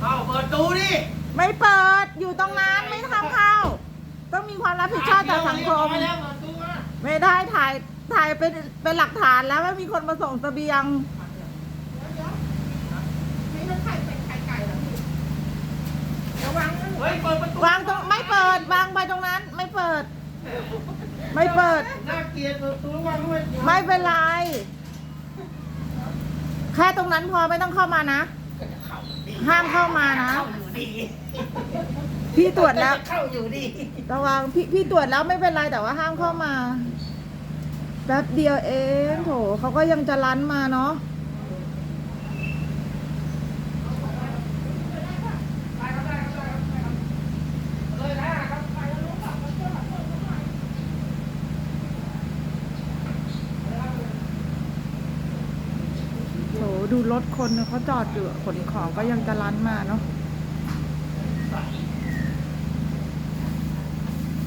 เข้าเปิดตู้ดิไม่เปิดอยู่ตรงนั้นไม่ทำเข้า ต้องมีความรับผิดชอบต่อสังคม เรียบร้อยแล้วเปิดตู้มาไม่ได้ถ่ายถ่ายเป็นเป็นหลักฐานแล้วว่ามีคนมาส่งเสบียง นี่มันไข่เป็ดไข่ไก่เหรอพี่ระวังนะหนูเฮ้ยเปิดประตูวางตรงไม่เปิดวางไปตรงนั้น ไม่เปิด ไม่เปิด น่าเกลียดเปิดประตูวางด้วยไม่เป็นไร แค่ตรงนั้นพอไม่ต้องเข้ามานะ เข้าอยู่ดี ห้ามเข้ามานะ เข้าอยู่ดีพี่ตรวจแล้ว เข้าอยู่ดีระวังพี่พี่ตรวจแล้วไม่เป็นไรแต่ว่าห้ามเข้ามา แป๊บเดียวเองโถเขาก็ยังจะลั้นมาเนาะ ดูรถคนเขาจอดอยู่ขนของก็ยังจะลั้นมาเนาะ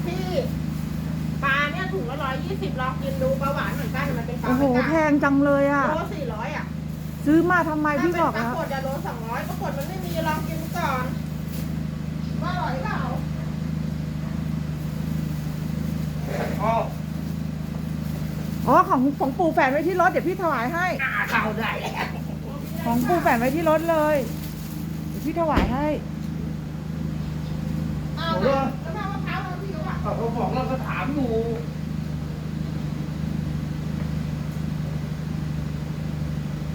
พี่ปลาเนี่ยถุงละร้อยยี่สิบลองกินดูปลาหวานเหมือนกันมันเป็นปลาโอ้โหไม่กล้าแพงจังเลยอะโลสี่ร้อยอะ ซื้อมาทำไมถ้าพี่เป็นบอกปลาแล้วขวดจะโลสองร้อยปลาขวดมันไม่มีลองกินก่อนว่าอร่อยเปล่าเข้าอ๋อของของปู่แฝนไว้ที่รถเดี๋ยวพี่ถวายให้หน้าเข้าได้แล้ว ของปู่แฝนไว้ที่รถเลยเดี๋ยวพี่ถวายให้ เอาแล้วน้ำมะพร้าวเราพี่เขาอะเขาก็บอกเราก็ถามอยู่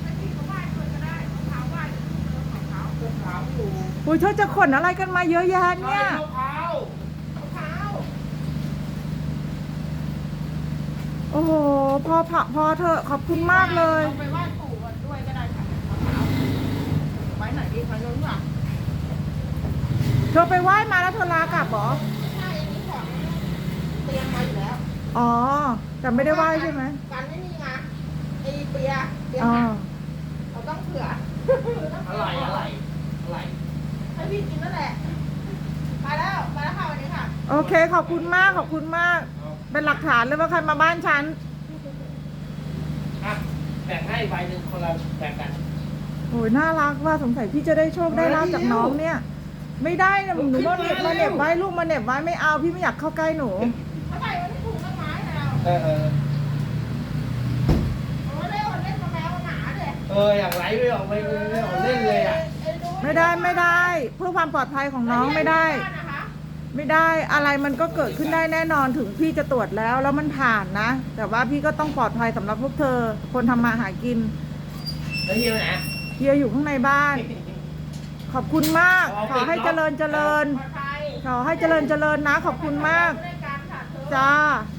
ให้พี่เขาไหว้คนก็ได้มะพร้าวไหว้มะพร้าวก็ถามอยู่อุ้ยเธอจะขนอะไรกันมาเยอะแยะใช่เนี่ย มะพร้าวมะพร้าวโอ้โห พอพอพอเธอะขอบคุณมากเลยเอาไปไหว้ปู่กันด้วยก็ได้ค่ะมะพร้าวไว้ไหนดีไว้นู้นว่ะ เธ อไปไหว้มาแล้วเธอลากลับเหรอใช่อันนี้ของเตรียมมาอยู่แล้วอ๋อแต่ไม่ได้ไหว้ใช่ไหมกันไม่มีไงไอเปียเปียอ๋อหักเราต้องเผื่ออะไรอะไรอะไรให้พี่กินนั่นแหละไปแล้วไปแล้วค่ะวันนี้ค่ะ โอเคขอบคุณมากขอบคุณมาก เป็นหลักฐานเลยว่าใครมาบ้านฉันอะแบ่งให้ใบหนึ่งคนละแบ่งกันโอ้ยน่ารักว่าสงสัยพี่จะได้โชคได้ลาบจากน้องเนี่ย ไม่ได้นะหนูมาเหน็บมาเหน็บไว้ลูกมาเหน็บไว้ไม่เอาพี่ไม่อยากเข้าใกล้หนูเขาใส่ไว้ที่ถุงต้นไม้นะเราเออเออเอาไว้เล่นเล่นมาแมวหนาเลยเอออยากไหลไม่ออกไม่ไม่ออกเล่นเลยอะไม่ได้ไม่ได้ เพื่อความปลอดภัยของน้องไม่ได้นะคะไม่ได้อะไรมันก็เกิดขึ้นได้แน่นอนถึงพี่จะตรวจแล้วแล้วมันผ่านนะ แต่ว่าพี่ก็ต้องปลอดภัยสำหรับพวกเธอ คนทำมาหากินแล้วเฮียไหนเฮียอยู่ข้างในบ้าน ขอบคุณมาก ขอให้เจริญเจริญปลอดภัยขอให้เจริญเจริญนะ ขอบคุณมากด้วยกันค่ะเธอจ้าเ